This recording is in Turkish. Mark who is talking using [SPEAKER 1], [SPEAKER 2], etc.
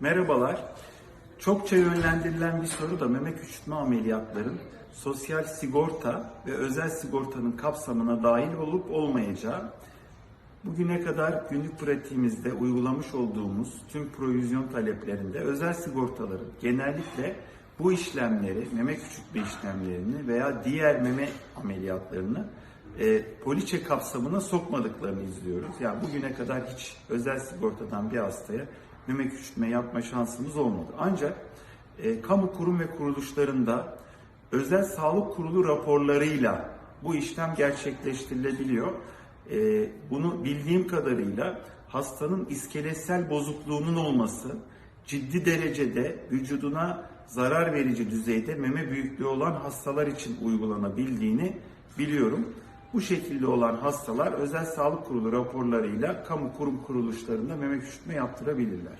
[SPEAKER 1] Merhabalar. Çokça yönlendirilen bir soru da meme küçültme ameliyatların sosyal sigorta ve özel sigortanın kapsamına dahil olup olmayacağı. Bugüne kadar günlük pratiğimizde uygulamış olduğumuz tüm provizyon taleplerinde özel sigortaların genellikle bu işlemleri, meme küçültme işlemlerini veya diğer meme ameliyatlarını e, poliçe kapsamına sokmadıklarını izliyoruz. Yani bugüne kadar hiç özel sigortadan bir hastaya meme küçültme yapma şansımız olmadı. Ancak e, kamu kurum ve kuruluşlarında özel sağlık kurulu raporlarıyla bu işlem gerçekleştirilebiliyor. E, bunu bildiğim kadarıyla hastanın iskeletsel bozukluğunun olması, ciddi derecede vücuduna zarar verici düzeyde meme büyüklüğü olan hastalar için uygulanabildiğini biliyorum. Bu şekilde olan hastalar özel sağlık kurulu raporlarıyla kamu kurum kuruluşlarında meme küçültme yaptırabilirler.